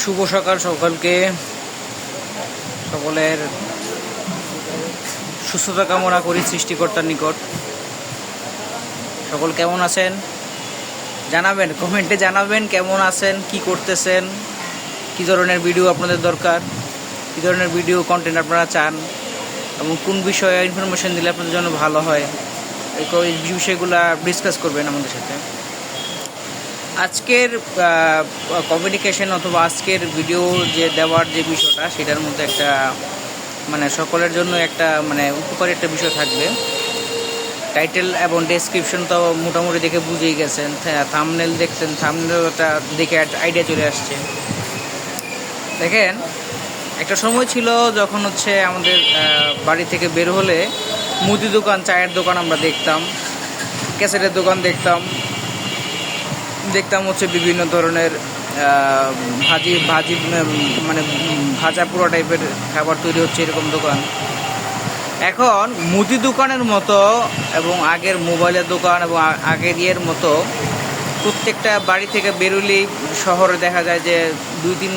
শুভ সকাল সকলকে। সকলের সুস্থতা কামনা করি সৃষ্টিকর্তার নিকট। সকল কেমন আছেন? জানাবেন, কমেন্টে জানাবেন কেমন আছেন, কি করতেছেন, কি ধরনের ভিডিও আপনাদের দরকার, কি ধরনের ভিডিও কন্টেন্ট আপনারা চান, এবং কোন বিষয়ে ইনফরমেশন দিলে আপনাদের জন্য ভালো হয়, এই বিষয়গুলো ডিসকাস করবেন আমাদের সাথে। আজকের কমিউনিকেশন অথবা আজকের ভিডিও যে দেওয়ার যে বিষয়টা, সেটার মধ্যে একটা মানে সকলের জন্য একটা মানে উপকারী একটা বিষয় থাকবে। টাইটেল এবং ডেসক্রিপশন তো মোটামুটি দেখে বুঝেই গেছেন। থামনেল দেখছেন থামনেলটা দেখে আইডিয়া চলে আসছে। দেখেন, একটা সময় ছিল যখন হচ্ছে আমাদের বাড়ি থেকে বের হলে মুদি দোকান, চায়ের দোকান আমরা দেখতাম, ক্যাসেটের দোকান দেখতাম। দেখতাম হচ্ছে বিভিন্ন ধরনের ভাজি ভাজি মানে ভাজা পুরো টাইপের খাবার তৈরি হচ্ছে এরকম দোকান। এখন মুদি দোকানের মতো এবং আগের মোবাইলের দোকান এবং আগের ইয়ের মতো প্রত্যেকটা বাড়ি থেকে বেরোলেই শহরে দেখা যায় যে দুই তিন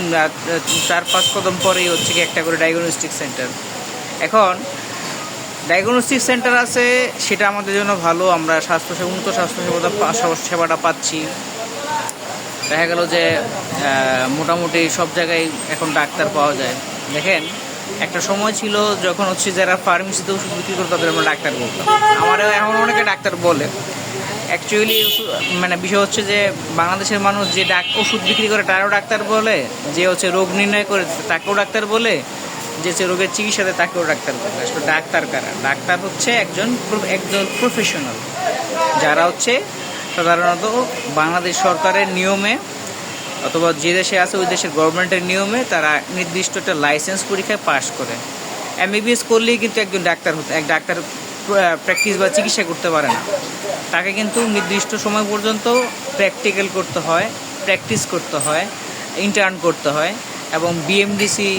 চার পাঁচ কদম পরেই হচ্ছে কি একটা করে ডায়াগনস্টিক সেন্টার এখন ডায়াগনস্টিক সেন্টার আছে, সেটা আমাদের জন্য ভালো, আমরা স্বাস্থ্যসেবা, উন্নত স্বাস্থ্যসেবা সেবাটা পাচ্ছি। দেখা গেল যে মোটামুটি সব জায়গায় এখন ডাক্তার পাওয়া যায়। দেখেন, একটা সময় ছিল যখন হচ্ছে যারা ফার্মেসিতে ওষুধ বিক্রি করতো, তাদের আমরা ডাক্তার বলতাম। আমারও এখন অনেকে ডাক্তার বলে। অ্যাকচুয়ালি মানে বিষয় হচ্ছে যে, বাংলাদেশের মানুষ যে ডাক ওষুধ বিক্রি করে, তারও ডাক্তার বলে। যে হচ্ছে রোগ নির্ণয় করে, তাকেও ডাক্তার বলে। যে হচ্ছে রোগের চিকিৎসাতে তাকেও ডাক্তার বলে। আসলে ডাক্তার কারা? ডাক্তার হচ্ছে একজন একজন প্রফেশনাল যারা হচ্ছে সাধারণত বাংলাদেশ সরকারের নিয়মে অথবা যে দেশে আছে, ওই দেশের গভর্নমেন্টের নিয়মে তারা নির্দিষ্ট একটা লাইসেন্স পরীক্ষায় পাশ করে। এমবিবিএস করলেই কিন্তু একজন ডাক্তার হতে, এক ডাক্তার প্র্যাকটিস বা চিকিৎসা করতে পারে না। তাকে কিন্তু নির্দিষ্ট সময় পর্যন্ত প্র্যাকটিক্যাল করতে হয়, প্র্যাকটিস করতে হয়, ইন্টার্ন করতে হয় এবং বিএমডিসি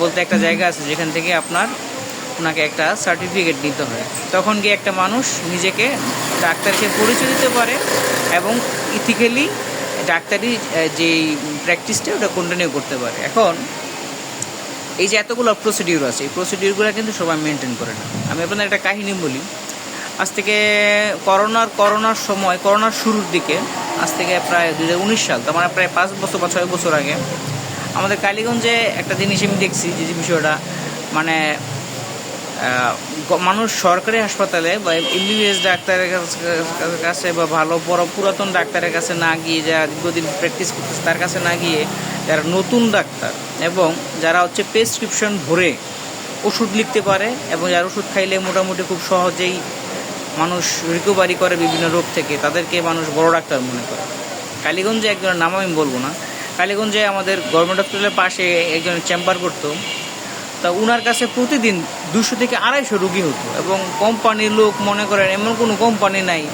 বলতে একটা জায়গা আছে যেখান থেকে আপনার ওনাকে একটা সার্টিফিকেট দিতে হয়। তখন গিয়ে একটা মানুষ নিজেকে ডাক্তারকে পরিচয় দিতে পারে এবং ইথিক্যালি ডাক্তারি আহ, যে প্র্যাকটিসটা ওটা কন্টিনিউ করতে পারে। এখন এই যে এতগুলো প্রসিডিউর আছে এই প্রসিডিউরগুলো কিন্তু সবাই মেনটেন করে না। আমি আপনাদের একটা কাহিনী বলি। আজ থেকে করোনার করোনার সময় করোনার শুরুর দিকে আজ থেকে প্রায় দু হাজার উনিশ সাল তার মানে প্রায় পাঁচ বছর বা ছয় বছর আগে আমাদের কালীগঞ্জে একটা জিনিস আমি দেখছি যে বিষয়টা মানে মানুষ সরকারি হাসপাতালে বা এমবিবিএস ডাক্তারের কাছে- বা ভালো বড় পুরাতন ডাক্তারের কাছে না গিয়ে যারা দীর্ঘদিন প্র্যাকটিস করতেছে, তার কাছে না গিয়ে যারা নতুন ডাক্তার এবং যারা হচ্ছে প্রেসক্রিপশন ভরে ওষুধ লিখতে পারে এবং যার ওষুধ খাইলে মোটামুটি খুব সহজেই মানুষ রিকভারি করে বিভিন্ন রোগ থেকে, তাদেরকে মানুষ বড় ডাক্তার মনে করে। কালীগঞ্জে একজনের নাম আমি বলব না। কালীগঞ্জে আমাদের গভর্নমেন্ট হসপিটালের পাশে একজনের চেম্বার করতো। তা উনার কাছে প্রতিদিন দুশো থেকে আড়াইশো রুগী হতো। এবং কোম্পানির লোক মনে করেন এমন কোনো কোম্পানি নাই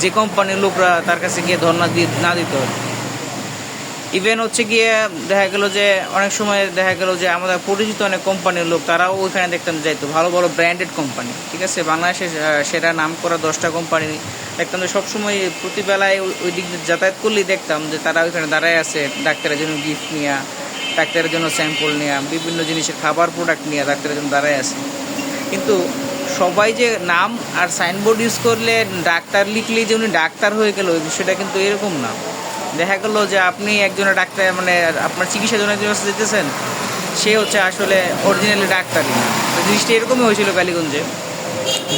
যে কোম্পানির লোকরা তার কাছে গিয়ে ধর্ণা দিয়ে না দিত ইভেন হচ্ছে গিয়ে দেখা গেল যে অনেক সময় দেখা গেল যে আমাদের পরিচিত অনেক কোম্পানির লোক, তারাও ওইখানে দেখতাম যাইতো। ভালো ভালো ব্র্যান্ডেড কোম্পানি ঠিক আছে? বাংলাদেশে সেটা নাম করা দশটা কোম্পানি দেখতাম যে সবসময় প্রতিবেলায় ওই- দিক যাতায়াত করলেই দেখতাম যে তারা ওইখানে দাঁড়ায় আছে, ডাক্তারের জন্য গিফট নিয়ে। ডাক্তারের জন্য স্যাম্পল নেওয়া বিভিন্ন জিনিসের খাবার প্রোডাক্ট নিয়ে ডাক্তারের জন্য দাঁড়ায় আছে। কিন্তু সবাই যে নাম আর সাইনবোর্ড ইউজ করলে ডাক্তার লিখলেই যে উনি ডাক্তার হয়ে গেল, বিষয়টা কিন্তু এরকম না। দেখা গেল যে আপনি একজনের ডাক্তার মানে আপনার চিকিৎসার জন্য একজন কাছে যেতেছেন, সে হচ্ছে আসলে অরিজিনালি ডাক্তারই। না জিনিসটা এরকমই হয়েছিল কালীগঞ্জে।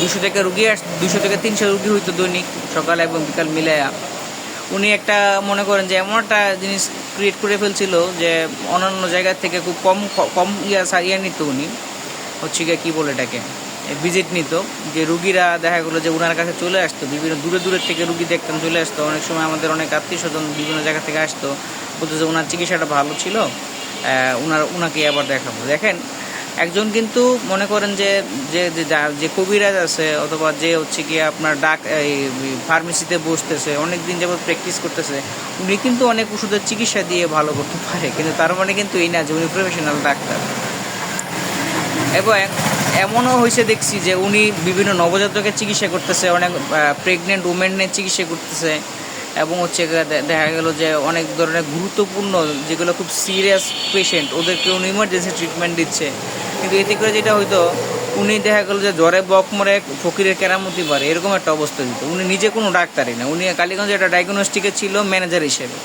দুশো থেকে রুগী আস, দুশো থেকে তিনশো রুগী হইতো দৈনিক, সকালে এবং বিকাল মিলাইয়া। উনি একটা মনে করেন যে এমন একটা জিনিস ক্রিয়েট করে ফেলছিল যে অন্যান্য জায়গা থেকে খুব কম কম ইয়া সা- ইয়া নিত উনি। হচ্ছে গিয়ে কী বলে এটাকে? ভিজিট নিত। যে রুগীরা দেখা গেলো যে ওনার কাছে চলে আসতো, বিভিন্ন দূরে দূরের থেকে রুগী দেখতাম চলে আসতো। অনেক সময় আমাদের অনেক আত্মীয় স্বজন বিভিন্ন জায়গা থেকে আসতো। বলতো যে ওনার চিকিৎসাটা ভালো ছিল ওনার ওনাকে আবার দেখাবো। দেখেন একজন কিন্তু মনে করেন যে যে যে কবিরাজ আছে, অথবা যে হচ্ছে গিয়ে আপনার ডাক, এই ফার্মেসিতে বসতেছে অনেক দিন যাবত প্র্যাকটিস করতেছে, উনি কিন্তু অনেক ওষুধের চিকিৎসা দিয়ে ভালো করতে পারে। কিন্তু তার মানে কিন্তু এই না যে উনি প্রফেশনাল ডাক্তার। এবং এমনও হয়েছে দেখছি যে উনি বিভিন্ন নবজাতকের চিকিৎসা করতেছে, অনেক প্রেগনেন্ট উমেনের চিকিৎসা করতেছে, এবং হচ্ছে দেখা গেল যে অনেক ধরনের গুরুত্বপূর্ণ, যেগুলো খুব সিরিয়াস পেশেন্ট ওদেরকে উনি ইমার্জেন্সি ট্রিটমেন্ট দিচ্ছে। কিন্তু এতে করে যেটা হয়তো উনি দেখা গেল যে জ্বরে বক মরে ফকিরের কেরামতি পারে এরকম একটা অবস্থা দিত উনি নিজে কোনো ডাক্তারই না। উনি কালীগঞ্জে একটা ডায়াগনস্টিকে ছিল ম্যানেজার হিসেবে।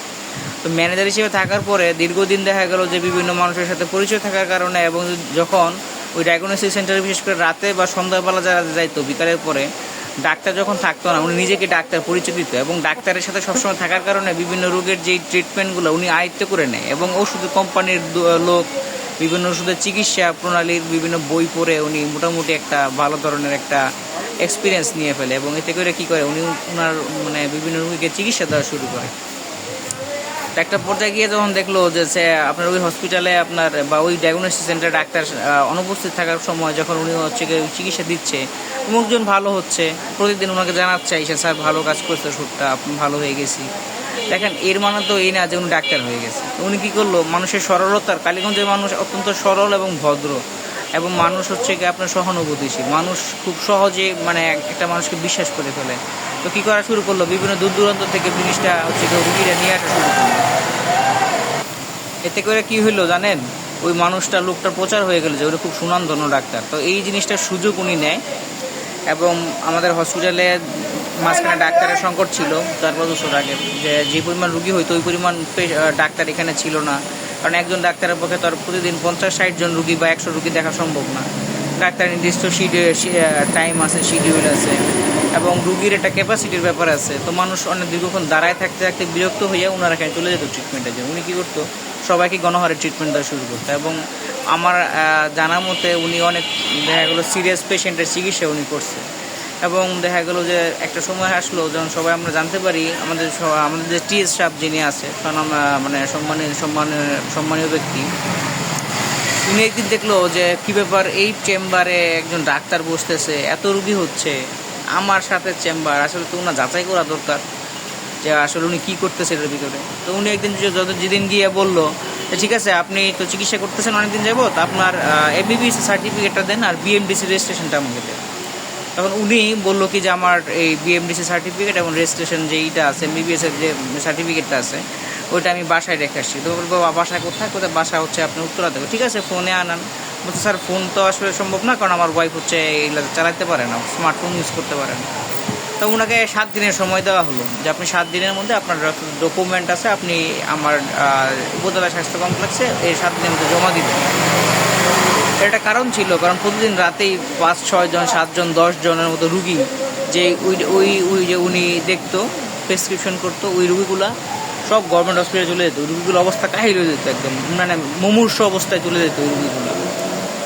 তো ম্যানেজার হিসেবে থাকার পরে দীর্ঘদিন দেখা গেল যে বিভিন্ন মানুষের সাথে পরিচয় থাকার কারণে এবং যখন ওই ডায়াগনস্টিক সেন্টারে বিশেষ করে রাতে বা সন্ধ্যাবেলা যারা যাইতো, বিকালের পরে ডাক্তার যখন থাকতো না, উনি নিজেকে ডাক্তার পরিচয় দিত এবং ডাক্তারের সাথে সবসময় থাকার কারণে বিভিন্ন রোগের যেই ট্রিটমেন্টগুলো উনি আয়ত্ত করে নেয় এবং ওষুধ কোম্পানির লোক বিভিন্ন ওষুধের চিকিৎসা প্রণালীর বিভিন্ন বই পড়ে উনি মোটামুটি একটা ভালো ধরনের একটা এক্সপিরিয়েন্স নিয়ে ফেলে এবং এতে করে কী করে? উনি ওনার মানে বিভিন্ন রোগীকে চিকিৎসা দেওয়া শুরু করে। একটা পর্যায়ে গিয়ে যখন দেখল যে সে আপনার ওই হসপিটালে আপনার বা ওই ডায়াগনোসিস সেন্টারে ডাক্তার অনুপস্থিত থাকার সময় যখন উনি হচ্ছে চিকিৎসা দিচ্ছে মুখজন ভালো হচ্ছে। প্রতিদিন ওনাকে জানাচ্ছে স্যার ভালো কাজ করছে, ওষুধটা, আপনি ভালো হয়ে গেছি। দেখেন, এর মানে তো এই না যে উনি ডাক্তার হয়ে গেছে। উনি কী করল? মানুষের সরলতার কালীগঞ্জের মানুষ অত্যন্ত সরল এবং ভদ্র। এবং মানুষ হচ্ছে কি আপনার সহানুভূতিশীল। মানুষ খুব সহজে মানে একটা মানুষকে বিশ্বাস করে ফেলে। তো কী করা শুরু করল? বিভিন্ন দূর দূরান্ত থেকে জিনিসটা হচ্ছে কি রুগীরা নিয়ে আসা শুরু করল। এতে করে কি হইল জানেন? ওই মানুষটা, লোকটার প্রচার হয়ে গেল যে উনি খুব সুনামধন্য ডাক্তার। তো এই জিনিসটার সুযোগ উনি নেয়। এবং আমাদের হসপিটালে মাঝখানে ডাক্তারের সংকট ছিল চার পাঁচ বছর আগে। যে যে পরিমাণ রুগী হইতো ওই পরিমাণ ডাক্তার এখানে ছিল না। কারণ একজন ডাক্তারের পক্ষে তো আর প্রতিদিন পঞ্চাশ ষাট জন রুগী বা একশো রুগী দেখা সম্ভব না। ডাক্তার নির্দিষ্ট শিডিউল টাইম আছে শিডিউল আছে। এবং রুগীর একটা ক্যাপাসিটির ব্যাপার আছে। তো মানুষ অনেক দীর্ঘক্ষণ দাঁড়ায় থাকতে থাকতে বিরক্ত হয়ে ওনারা এখানে চলে যেত ট্রিটমেন্টের জন্য। উনি কী করতো? সবাইকে গণহারে ট্রিটমেন্ট দেওয়া শুরু করতো। এবং আমার আহ, জানা মতে উনি অনেক দেখা গেলো সিরিয়াস পেশেন্টের চিকিৎসা উনি করছে। এবং দেখা গেলো যে একটা সময় আসলো যখন সবাই আমরা জানতে পারি আমাদের আমাদের যে টিএস সাহেব যিনি আছে স্বনাম আহ, মানে সম্মানীয় সম্মানীয় সম্মানীয় ব্যক্তি উনি একদিন দেখল যে কী ব্যাপার এই চেম্বারে একজন ডাক্তার বসতেছে এত রুগী হচ্ছে আমার সাথে চেম্বার আসলে তো ওনার যাচাই করা দরকার যে আসলে উনি কী করতেছে এটার ভিতরে। তো উনি একদিন যত যেদিন গিয়ে বলল ঠিক আছে আপনি তো চিকিৎসা করতেছেন অনেকদিন যাবত আপনার এবিবিএস সার্টিফিকেটটা দেন আর বিএমডিসি রেজিস্ট্রেশনটা আমাকে দেন। তখন উনি বলল কি যে আমার এই বিএমডিসি সার্টিফিকেট এবং রেজিস্ট্রেশন যে এইটা আছে এমবিবিএস এর যে সার্টিফিকেটটা আছে ওইটা আমি বাসায় রেখে আসছি। তো বলব "বাবা, বাসায় কোথায়? কোথায় বাসা হচ্ছে আপনি উত্তরা দেবো ঠিক আছে ফোনে আনান। বলছে স্যার ফোন তো আসলে সম্ভব না কারণ আমার ওয়াইফ হচ্ছে এইগুলো চালাতে পারে না স্মার্টফোন ইউজ করতে পারে না। তো ওনাকে সাত দিনের সময় দেওয়া হলো যে আপনি সাত দিনের মধ্যে আপনার ডকুমেন্ট আছে আপনি আমার উপজেলা স্বাস্থ্য কমপ্লেক্সে এই সাত দিনের মধ্যে জমা দিবেন। একটা কারণ ছিল, কারণ প্রতিদিন রাতেই পাঁচ, ছয় জন সাতজন দশ জনের মতো রুগী যে ওই ওই ওই যে উনি দেখতো প্রেসক্রিপশন করতো, ওই রুগীগুলা সব গভর্নমেন্ট হসপিটালে চলে যেত। ওই রুগীগুলোর অবস্থা কাহিল হয়ে যেত একদম মানে মুমূর্ষ অবস্থায় চলে যেত ওই রুগীগুলো।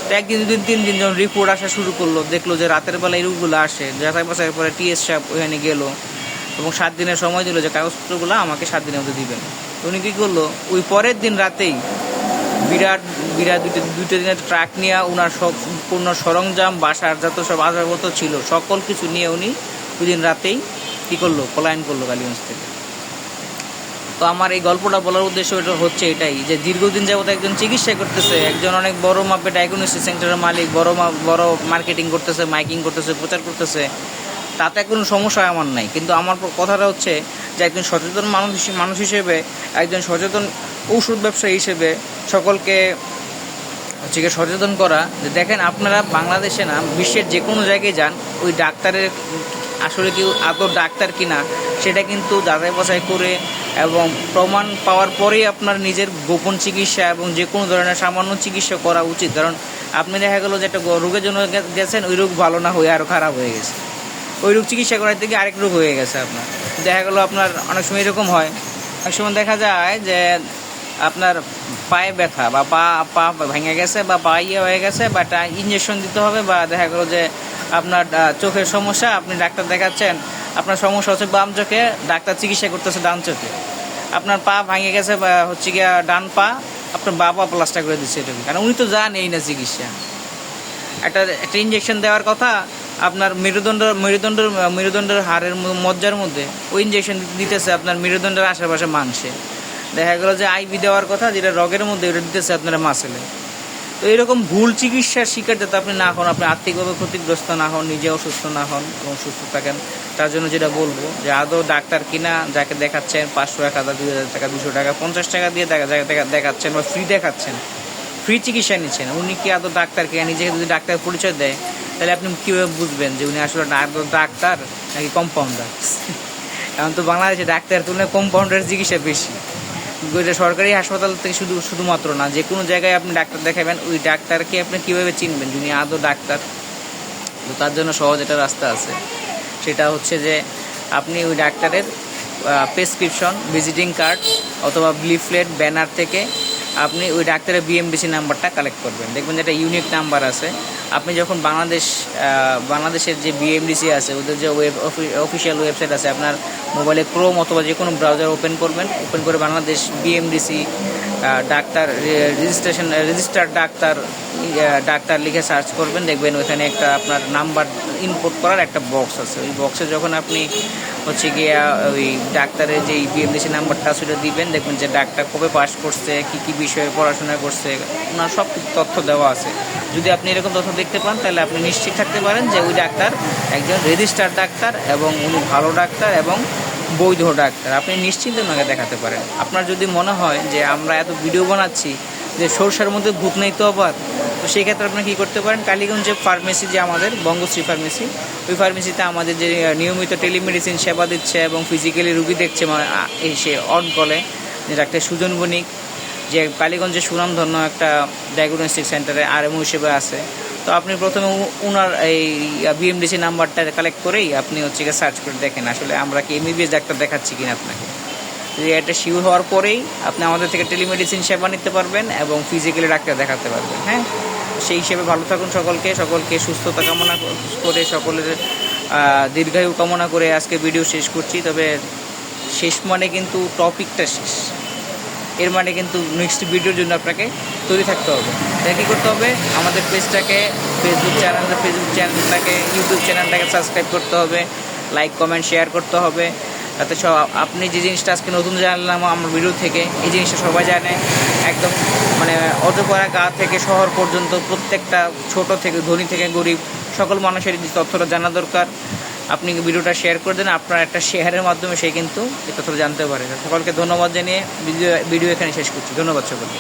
তো একদিন, দুদিন, তিন দিন যখন রিপোর্ট আসা শুরু করল, দেখল যে রাতের বেলা এই রোগগুলো আসে যাচাই বাছাই পরে টিএস সাহেব ওখানে গেল এবং সাত দিনের সময় দিল যে কাগজপত্রগুলো আমাকে সাত দিনের মধ্যে দিবেন। উনি কী করল, ওই পরের দিন রাতেই বিরাট বিরাট দুটো দুটো দিনের ট্রাক নিয়ে ওনার সব পূর্ণ সরঞ্জাম, বাসার যত সব আসবাবপত্র ছিল, সকল কিছু নিয়ে উনি ওই দিন রাতেই কী করল, পলায়ন করল কালীগঞ্জ থেকে। তো আমার এই গল্পটা বলার উদ্দেশ্য এটা হচ্ছে এটাই, যে দীর্ঘদিন যাবত একজন চিকিৎসা করতেছে, একজন অনেক বড় মাপে ডায়াগনোসিস সেন্টারের মালিক, বড় বড় মার্কেটিং করতেছে মাইকিং করতেছে, প্রচার করতেছে তাতে কোনো সমস্যা আমার নাই। কিন্তু আমার কথাটা হচ্ছে যে একজন সচেতন মানুষ মানুষ হিসেবে, একজন সচেতন ঔষধ ব্যবসায়ী হিসেবে সকলকে হচ্ছে সচেতন করা। যে দেখেন আপনারা বাংলাদেশে না, বিশ্বের যে কোনো জায়গায় যান, ওই ডাক্তারের আসলে কি আদৌ ডাক্তার কিনা, সেটা কিন্তু যাচাই বাছাই করে এবং প্রমাণ পাওয়ার পরেই আপনার নিজের গোপন চিকিৎসা এবং যে কোনো ধরনের সামান্য চিকিৎসা করা উচিত। কারণ আপনি দেখা গেলো যে একটা রোগের জন্য গেছেন, ওই রোগ ভালো না হয়ে আরও খারাপ হয়ে গেছে। ওই রোগ চিকিৎসা করার থেকে আরেক রোগ হয়ে গেছে আপনার। দেখা গেলো আপনার অনেক সময় এরকম হয়। অনেক সময় দেখা যায় যে আপনার পায়ে ব্যথা বা পা পা ভেঙে গেছে বা পা ইয়ে হয়ে গেছে বা একটা ইঞ্জেকশন দিতে হবে বা দেখা গেলো যে আপনার চোখের সমস্যা, আপনি ডাক্তার দেখাচ্ছেন, আপনার সমস্যা হচ্ছে বাম চোখে, ডাক্তার চিকিৎসা করতেছে ডান চোখে। আপনার পা ভেঙে গেছে বা হচ্ছে গিয়া ডান পা, আপনার বা পা প্লাস্টার করে দিচ্ছে এটুকু। কারণ উনি তো জান এই না চিকিৎসা। একটা একটা ইঞ্জেকশন দেওয়ার কথা আপনার মেরুদণ্ড মেরুদণ্ড, মেরুদণ্ডের হাড়ের মজ্জার মধ্যে ওই ইঞ্জেকশন দিতেছে আপনার মেরুদণ্ডের আশেপাশে মাংসে। দেখা গেল যে আইবি দেওয়ার কথা, যেটা রগের মধ্যে, ওটা দিতেছে আপনার মাসেলে তো এরকম ভুল চিকিৎসার শিকার যাতে আপনি না হন, আপনি আর্থিকভাবে ক্ষতিগ্রস্ত না হন, নিজে অসুস্থ না হন, এবং সুস্থ থাকেন, তার জন্য যেটা বলব, যে আদৌ ডাক্তার কিনা, যাকে দেখাচ্ছেন, পাঁচশো, এক হাজার, দুই হাজার টাকা, দুশো টাকা, পঞ্চাশ টাকা দিয়ে দেখাচ্ছেন বা ফ্রি দেখাচ্ছেন ফ্রি চিকিৎসা নিচ্ছেন, উনি কি আদৌ ডাক্তার কিনা, নিজেকে যদি ডাক্তার পরিচয় দেয় তাহলে আপনি কীভাবে বুঝবেন যে উনি আসলে ডাক্তার নাকি কম্পাউন্ডার এখন তো বাংলাদেশে ডাক্তার তুলনায় কম্পাউন্ডারের চিকিৎসা বেশি। সরকারি হাসপাতাল থেকে শুধু শুধুমাত্র না, যে কোনো জায়গায় আপনি ডাক্তার দেখাবেন, ওই ডাক্তারকে আপনি কীভাবে চিনবেন যিনি আদৌ ডাক্তার? তো তার জন্য সহজ একটা রাস্তা আছে। সেটা হচ্ছে যে আপনি ওই ডাক্তারের প্রেসক্রিপশন ভিজিটিং কার্ড অথবা লিফলেট ব্যানার থেকে আপনি ওই ডাক্তারের বিএমডিসি নাম্বারটা কালেক্ট করবেন। দেখবেন যে একটা ইউনিক নাম্বার আছে। আপনি যখন বাংলাদেশ বাংলাদেশের যে বিএমডিসি আছে, ওদের যে ওয়েব অফিসিয়াল ওয়েবসাইট আছে, আপনার মোবাইলে ক্রোম অথবা যে কোনো ব্রাউজার ওপেন করবেন ওপেন করে Bangladesh BMDC doctor registration registered doctor doctor লিখে সার্চ করবেন, দেখবেন ওইখানে একটা আপনার নাম্বার ইনপুট করার একটা বক্স আছে। ওই বক্সে যখন আপনি হচ্ছে গিয়ে ওই ডাক্তারের যে বিএমডিসি নাম্বারটা সেটা দিবেন, দেখবেন যে ডাক্তার কবে পাস করছে, কী কী বিষয়ে পড়াশোনা করছে, ওনার সব তথ্য দেওয়া আছে। যদি আপনি এরকম তথ্য দেখতে পান, তাহলে আপনি নিশ্চিত থাকতে পারেন যে ওই ডাক্তার একজন রেজিস্টার্ড ডাক্তার এবং উনি ভালো ডাক্তার এবং বৈধ ডাক্তার। আপনি নিশ্চিন্তে ওনাকে দেখাতে পারেন। আপনার যদি মনে হয় যে আমরা এত ভিডিও বানাচ্ছি যে সরষার মধ্যে ভূত নেই তো আবার? তো সেই ক্ষেত্রে আপনি কী করতে পারেন? কালীগঞ্জে ফার্মেসি যে আমাদের, বঙ্গশ্রী ফার্মেসি ওই ফার্মেসিতে আমাদের যে নিয়মিত টেলিমেডিসিন সেবা দিচ্ছে এবং ফিজিক্যালি রুগী দেখছে আ- এসে অন কলে যে ডাক্তার সুজন বণিক, যে কালীগঞ্জে সুনামধন্য একটা ডায়াগনস্টিক সেন্টারে আরএমও হিসেবে আছে। তো আপনি প্রথমে ওনার এই বিএমডিসি নাম্বারটা কালেক্ট করেই আপনি হচ্ছে সার্চ করে দেখেন আসলে আমরা কি এমবিবিএস ডাক্তার দেখাচ্ছি কিনা আপনাকে। এটা শিওর হওয়ার পরেই আপনি আমাদের থেকে টেলিমেডিসিন সেবা নিতে পারবেন এবং ফিজিক্যালি ডাক্তার দেখাতে পারবেন হ্যাঁ? সেই হিসেবে ভালো থাকুন সকলকে সকলকে সুস্থতা কামনা করে, সকলের দীর্ঘায়ু কামনা করে আজকে ভিডিও শেষ করছি। তবে শেষ মানে কিন্তু টপিকটা শেষ। এর মানে কিন্তু নেক্সট ভিডিওর জন্য আপনাকে তৈরি থাকতে হবে। তাই কী করতে হবে? আমাদের পেজটাকে ফেসবুক চ্যানেল ফেসবুক চ্যানেলটাকে ইউটিউব চ্যানেলটাকে সাবস্ক্রাইব করতে হবে। লাইক কমেন্ট শেয়ার করতে হবে। তাতে সব আপনি যে জিনিসটা আজকে নতুন জানলাম আমার ভিডিও থেকে, এই জিনিসটা সবাই জানে। একদম মানে অজপাড়া গা থেকে শহর পর্যন্ত প্রত্যেকটা ছোট থেকে ধনী থেকে গরিব সকল মানুষের তথ্যটা জানা দরকার, আপনি ভিডিওটা শেয়ার করে দেন, আপনার একটা শেয়ারের মাধ্যমে সে কিন্তু এই তথ্যটা জানতে পারে। সকলকে ধন্যবাদ জানিয়ে ভিডিও এখানে শেষ করছি। ধন্যবাদ সকলকে।